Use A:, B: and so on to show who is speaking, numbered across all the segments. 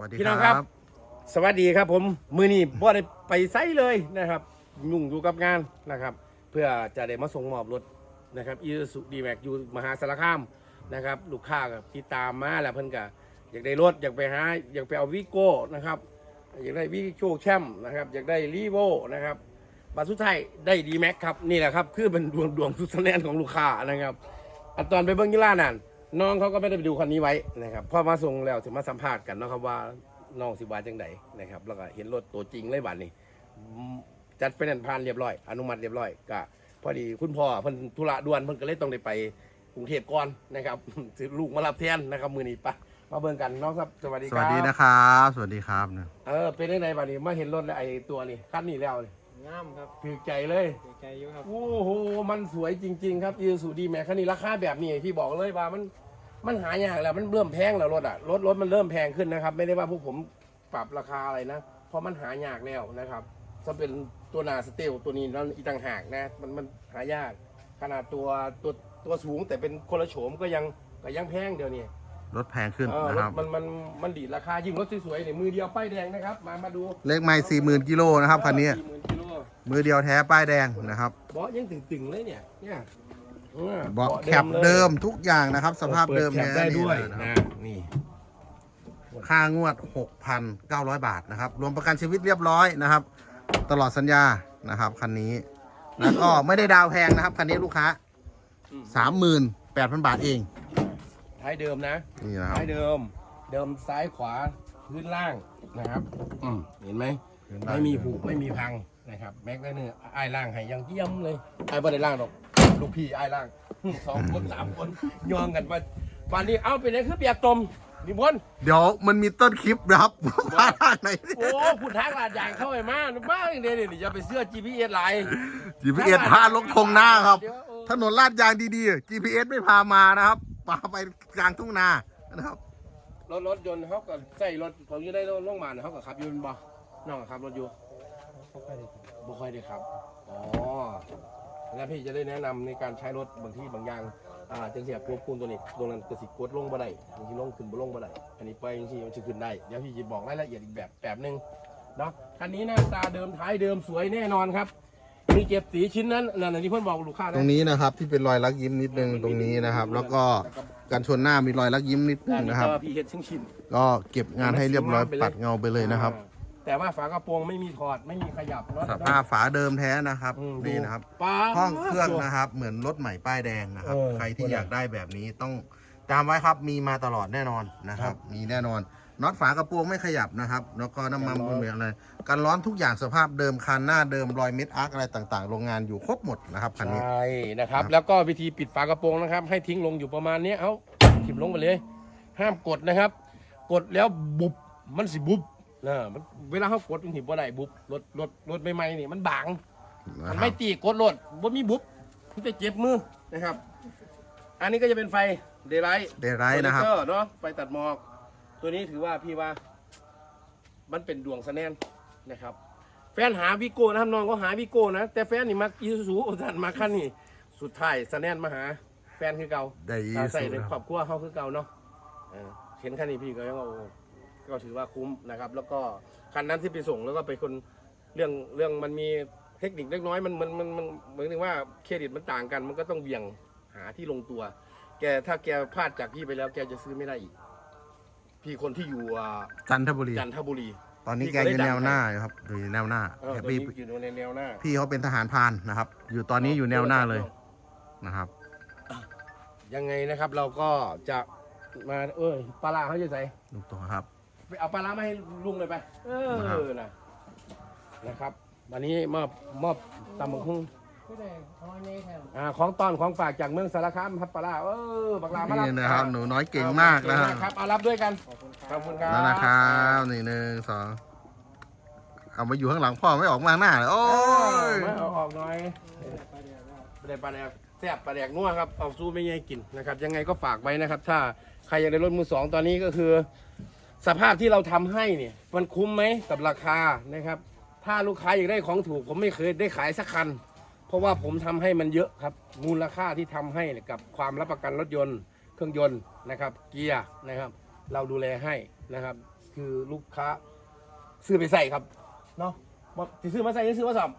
A: วัสดี
B: พี่
A: ค
B: น้
A: รั
B: องครับบสวัสดีครับผมมือนี้บ่ได้ไปไซเลยนะครับ ยุ่งอยู่กับงานนะครับ เพื่อจะได้มาส่งมอบรถนะครับอีสุดีแม็กอยู่มหาสารคามนะครับ ลูกค้ากับที่ตามมาแล้วเพิ่นก็อยากได้รถอยากไปหาอยากไปเอาวิโก้นะครับอยากได้วิโก้แชมป์นะครับอยากได้รีโวนะครับบัตรสุดท้ายได้ดีแม็กครับนี่แหละครับ คือเป็นดวงดวงสุดแสนนของลูกค้านะครับอันตอนไปเบิ้งกีฬานั่น น้องเขาก็ไม่ได้ไปดูคันนี้ไว้นะครับพอมาส่งแล้วถึงมาสัมภาษณ์กันเนาะครับว่าน้องสิบาจังไดนะครับ แล้วก็เห็นรถตัวจริงเลยบัดนี้อืมจัดไฟแนนซ์ผ่านเรียบร้อย อนุมัติเรียบร้อยก็พอดีคุณพ่อเพิ่นธุระด่วนเพิ่นก็เลยต้องได้ไปกรุงเทพก่อนนะครับถือลูกมารับแทนนะครับมือนี้ปะมาเบิ่งกันน้องครับสวัสดี
A: ส
B: ครับ
A: วัสดีนะครับ สวัสดีครับเนี่ย
B: เออเป็นยังไงบัดนี้มาเห็นรถแล้วไอ้ตัวนี้คันนี้แล้วนี่
C: งามครับ
B: ถือใจเลย
C: ดีใจอยู่ครับ
B: โอ้โหมันสวยจริง ๆ ครับอีซูดีแม็กคันนี้ราคาแบบนี้พี่บอกเลยว่ามัน มันหายากแล้วมันเริ่มแพงแล้วรถอะรถรถมันเริ่มแพงขึ้นนะครับ ไม่ได้ว่าพวกผมปรับราคาอะไรนะเพราะมันหายากแล้วนะครับถ้าเป็นตัวหนาสเตลตัวนี้นั่นอีกต่างหากนะมันมันหายาก ขนาดตัวตัวตัวสูงแต่เป็นคนละโฉมก็ยังก็ยังแพงเดี๋ยวนี้
A: รถแพงขึ้น
B: เออ
A: นะ
B: ร
A: ค
B: ถ
A: รับ
B: มันมันมันดีดราคายิ่งรถสวยๆเนี่ยมือเดียวป้ายแดงนะครับมามาดู
A: เลขไม่สี่หมื่นกิโลนะครับคันนี้
B: สี่หมื่นกิโล
A: มือเดียวแท้ป้ายแดงนะครับ
B: เบาะยังตึงๆเลยเนี่ย เนี่ยออ
A: เบาะแคป
B: ลย
A: เดิมทุกอย่างนะครับ สภาพเดิม
B: ปิแค
A: แท้
B: ปได้
A: นี่
B: ด้วย
A: เลยนะค
B: นะ
A: รับ
B: นี่
A: ค่างวด 6,900 บาทนะครับ รวมประกันชีวิตเรียบร้อยนะครับ ตลอดสัญญานะครับคันนี้ แล้วก็ไม่ได้ดาวแพงนะครับ คันนี้ลูกค้า 38,000 บาทเอง
B: ท้ายเดิมนะ
A: นี่นะครับ
B: ท้ายเดิม เดิมซ้ายขวาพื้นล่างนะครับอืมเห็นไหม
A: พื้นล่าง
B: ไม่มีผูกไม่มีพังนะครับ แม็กได้เนี่ยไอ้ายล่างให้ยังเยี่ยมเลยไอ้ายบ่ได้ล่างหรอก ลูกพี่ไอ้ายล่างสองคนสามคนยองกันมาวันนี้เอาเป็นไงคือเปียกตมนิพนธ์
A: เดี๋ยวมันมีต้นคลิปนะครับว่าทางไหน
B: โอ้พูดทางลาดยางเข้าไปมาบ้าอย่างเดียวนี่อย่าไปเสื้อ GPS ไลน์
A: GPS พาลงทงหน้าครับ
B: เดี๋ยวเออ
A: ถนนลาดยางดีๆ GPS ไม่พามานะครับพาไปกลางทุ่งนานะครับ
B: รถรถยนต์เขาก็ใส่รถของอยู่ได้โรงพยาบาลเขาก็ขับอยืนบ่น้องก็ขับรถอยู่บ่ค่อยได้ขับอ๋อ แล้วพี่จะได้แนะนำในการใช้รถบางที่บางอย่างอ่าจังเสียควบคุมตัวนี้ตรงนั้นก็สิกดลงบ่ได้บางทีลงขึ้นบ่ลงบ่ได้อันนี้ไปจังซี่มันจะขึ้นได้เดี๋ยวพี่จะบอกรายละเอียดอีกแบบแบบหนึงเนาะคันนี้หน้าตาเดิมท้ายเดิมสวยแน่นอนครับมีเก็บสีชิ้นนั้นนั่นนะที่เพื่อนบอกลูกค้า
A: ต
B: นะ
A: รงนี้นะครับที่เป็นรอยลักยิ้มนิดนึงตรงนี้นะครับ แล้วก็การชนหน้ามีรอยลักยิ้มนิดนึ
B: ด้าน
A: ง
B: นี้
A: นะครับ
B: ก็พี่เฮ็ดชิ้นชิ้น
A: ก็เก็บงานให้เรียบร้อยปัดเงาไปเลยนะครับ
B: แต่ว่าฝากระโปรงไม่มีถอดไม่มีขยับเนอะ
A: สภาพฝาเดิมแท้นะครับ
B: อืม
A: นี่นะครับ
B: ป้า
A: ห้องเครื่องนะครับ เหมือนรถใหม่ป้ายแดงนะครับ
B: เออ
A: ใครที่อยากได้แบบนี้ต้องจำไว้ครับมีมาตลอดแน่นอนนะครับมีแน่นอนน็อตฝากระโปรงไม่ขยับนะครับ แล้วก็น้ำมัน
B: กันร้อน
A: เบรกอะไรกันร้อนทุกอย่างสภาพเดิมคันหน้าเดิมรอยเม็ดอาร์คอะไรต่างๆ โรงงานอยู่ครบหมดนะครับคันนี้
B: ใช่นะครับ
A: ครับ
B: แล้วก็วิธีปิดฝากระโปรงนะครับ ให้ทิ้งลงอยู่ประมาณเนี้ยเอาทิมลงไปเลย ห้ามกดนะครับ กดแล้วบุบมันสิบุบ นะมันเวลาเขากดมันหิบว่าได้บุบรถรถรถใหม่ๆนี่มันบาง
A: นะ
B: มัน
A: ครั
B: ไม่
A: บ
B: ตีกดรถบ่มีบุบมันจะเจ็บมือนะครับ อันนี้ก็จะเป็นไฟเดย์ไลท์
A: เดรายนะครับ
B: เนาะไฟตัดหมอก ตัวนี้ถือว่าพี่ว่า มันเป็นดวงสะแนนนะครับ แฟนหาวิโก้นะครับน้องก็หาวิโก้นะ แต่แฟนนี่มักอีซูซูสันมาคันนี่สุดท้ายสะแนนมาหา แฟนคือเก่า
A: ได้อี
B: ตา
A: สุ
B: ใส่ใน
A: นะ
B: ครอบครัวเขาคือเก่าเนาะเออเห็นคันนี้พี่ก็ยังว่าโอ้ ก็ถือว่าคุ้มนะครับ แล้วก็คันนั้นที่ไปส่งแล้วก็ไปคนเรื่องเรื่องมันมีเทคนิคเล็กน้อยมันมันมันมันเหมือนถึงว่าเครดิตมันต่างกัน มันก็ต้องเบี่ยงหาที่ลงตัว แกถ้าแกพลาดจากพี่ไปแล้วแกจะซื้อไม่ได้อีก พี่คนที่อยู่อ่า
A: จันทบุรี
B: จันทบุรี
A: ตอนนี้
B: พี่
A: แก
B: ก็
A: อ
B: ได้
A: ยู่
B: ดัง
A: แนวหน้าอยู่ครับอยู่แนวหน้า
B: เออ
A: แฮป
B: ตัว
A: ปี้
B: นี้อยู่ในแนวหน้า
A: พี่เขาเป็นทหารพรานนะครับ อยู่ตอนนี้อยู่แนวหน้าเลยนะครับ
B: ยังไงนะครับเราก็จะมาเอ้ยปลาร้าเขาจะใส่
A: ลูกตัวครับ
B: ไปเอาปลาร้ามาให้ลุงเลยไป เอ
A: นะครับ
B: อนะนะครับ วันนี้มอบมอบตำบักหุ่ง
C: ก็ได้พอนี้ครับ
B: อ่าของตอนของฝากจากเมืองสารคามครับปลาร้าเออปลาร้ามารับ
A: นี่นะครับ หนูน้อยเก่งมากนะ
B: เก่ง
A: ค
B: มากค
A: รั
B: รับบเอารับด้วยกัน
C: ขอบคุณค
B: ข
C: รั
B: อบบคุณครับ
A: แล้วนะครับนี่หนึ่งสองเอามาอยู่ข้างหลังพ่อไม่ออกมาหน้าเลยโอ้ย
B: มาเอาออกหน่อย
C: ไปเดี๋ยวครับ
B: ปลาแดกปลาแดกแซ่บปลาแดกนัวครับเอาสู้ไม่ไงกินนะครับ ยังไงก็ฝากไว้นะครับ ถ้าใครอยากได้รถมือสองตอนนี้ก็คือ สภาพที่เราทำให้เนี่ย มันคุ้มไหมกับราคานะครับ ถ้าลูกค้าอยากได้ของถูก ผมไม่เคยได้ขายสักคัน เพราะว่าผมทำให้มันเยอะครับ มูลค่าที่ทำให้เนี่ยกับความรับประกันรถยนต์ เครื่องยนต์นะครับ เกียร์นะครับ เราดูแลให้นะครับ คือลูกค้าซื้อไปใส่ครับเนาะบ่สิซื้อมาใส่หรือซื้อมาซ่อม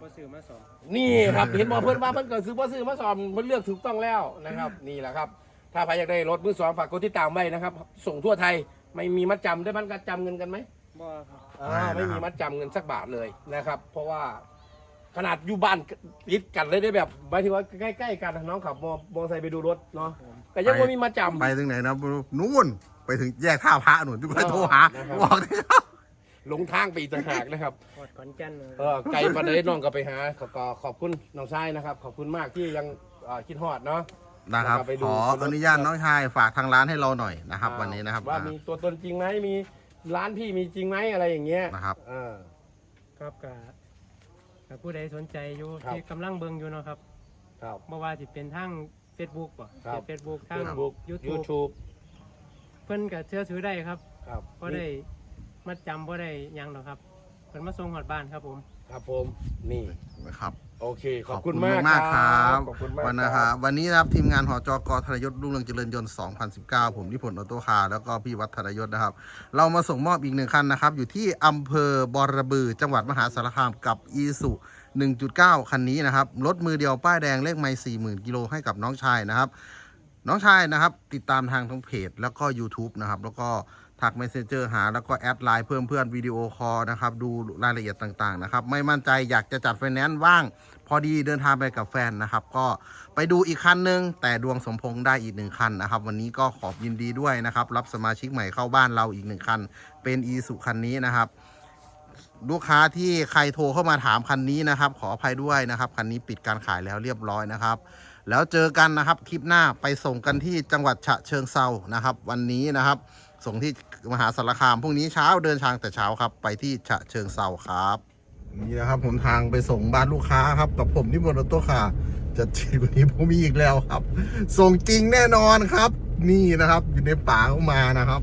C: บ่ซื้อมาสอง
B: นี่ครับเห็นบอเพื่อนว่าเพื่อนก็ซื้อบ่ซื้อมาซ่อมเพื่อนเลือกถูกต้องแล้วนะครับ นี่แหละครับ ถ้าใครอยากได้รถมือสองฝากกดติดตามไว้นะครับ ส่งทั่วไทย ไม่มีมัดจำได้บ้านกัดจำเงินกันไหม
C: บ่ครับ
B: อ่าไม่มีมัดจำเงินสักบาทเลยนะครับ เพราะว่าขนาดอยู่บ้านติดกันเลยได้แบบหมายถึงว่าใกล้ๆกันน้องขับมอมอไซค์ไปดูรถเนาะแต่ยังไม่มีมัดจำ
A: ไปถึงไหนนะนู่นไปถึงแยกท่าพระหนุนทุกคนโทรหา
B: นะครับ
A: บอกเลยครับ
B: หลงทางไปอีกต่างหากนะครับ
C: กดขอนแก่นเลย
B: เออไกลประเด็นน้องก็ไปหาขอขอขอบคุณน้องชายนะครับ ขอบคุณมากที่ยังเอ่อคิดฮอดเนาะ
A: นะครับ
B: ไปดู
A: ขออนุญาตน้องชายฝากทางร้านให้เราหน่อยนะครับ วันนี้นะครับ
B: ว่า มีตัวตนจริงไหมมีร้านพี่มีจริงไหมอะไรอย่างเงี้ย
A: นะครับ
B: เออ
C: ครับกับกับผู้ใดสนใจอยู่
B: ครับ
C: ที่กำลังเบิ่งอยู่เนาะครับ
B: ครับ
C: บ่ว่าสิเป็นทาง Facebook บ่
B: ครับ
C: เฟซบุ๊กทาง
B: เฟซบุ๊ก
C: YouTube
B: ยูทูบ
C: เพิ่นก็เชื่อถือได้ครับ
B: ครับ
C: บ่ได้มัดจำบ่ได้หยังหรอกครับเพิ่นมาส่งฮอดบ้านครับผม
B: ครับผมนี่
A: นะครับ
B: โอเค ขอบคุณมาก
A: มากครับ
B: ขอบคุณมาก
A: วันนะค
B: ค
A: รั
B: รั
A: บบวันนี้นะครับทีมงานหอจกทรยศรุ่งเรืองเจริญยนต์ 2019 ผมนิพนธ์ออโต้คาร์แล้วก็พี่วัดทรยศนะครับ เรามาส่งมอบอีกหนึ่งคันนะครับ อยู่ที่อำเภอบอระบือ จังหวัดมหาสารคามกับอีสุ1.9 คันนี้นะครับ รถมือเดียวป้ายแดงเลขไม่40,000 กิโลให้กับน้องชายนะครับ น้องชายนะครับ ติดตามทางทั้งเพจ แล้วก็ YouTube นะครับ แล้วก็ทัก Messenger หา แล้วก็แอดไลน์เพิ่มเพื่อนวิดีโอคอลนะครับ ดูรายละเอียดต่างๆนะครับ ไม่มั่นใจอยากจะจัดไฟแนนซ์ว่าง พอดีเดินทางไปกับแฟนนะครับ ก็ไปดูอีกคันหนึ่งแต่ดวงสมพงษ์ได้อีกหนึ่งคันนะครับ วันนี้ก็ขอบยินดีด้วยนะครับ รับสมาชิกใหม่เข้าบ้านเราอีกหนึ่งคัน เป็นอีสุคันนี้นะครับลูกค้าที่ใครโทรเข้ามาถามคันนี้นะครับ ขออภัยด้วยนะครับคันนี้ปิดการขายแล้วเรียบร้อยนะครับ แล้วเจอกันนะครับคลิปหน้าไปส่งกันที่จังหวัดฉะเชิงเซานะครับ วันนี้นะครับ ส่งที่มหาสารคามพรุ่งนี้เช้าเดินทางแต่เช้าครับ ไปที่ฉะเชิงเซาครับนี่นะครับผมทางไปส่งบ้านลูกค้าครับ กับผมที่บนรถตัวขาจะจีกว่านี้ผมมีอีกแล้วครับ ส่งจริงแน่นอนครับ นี่นะครับ อยู่ในป่าเข้ามานะครับ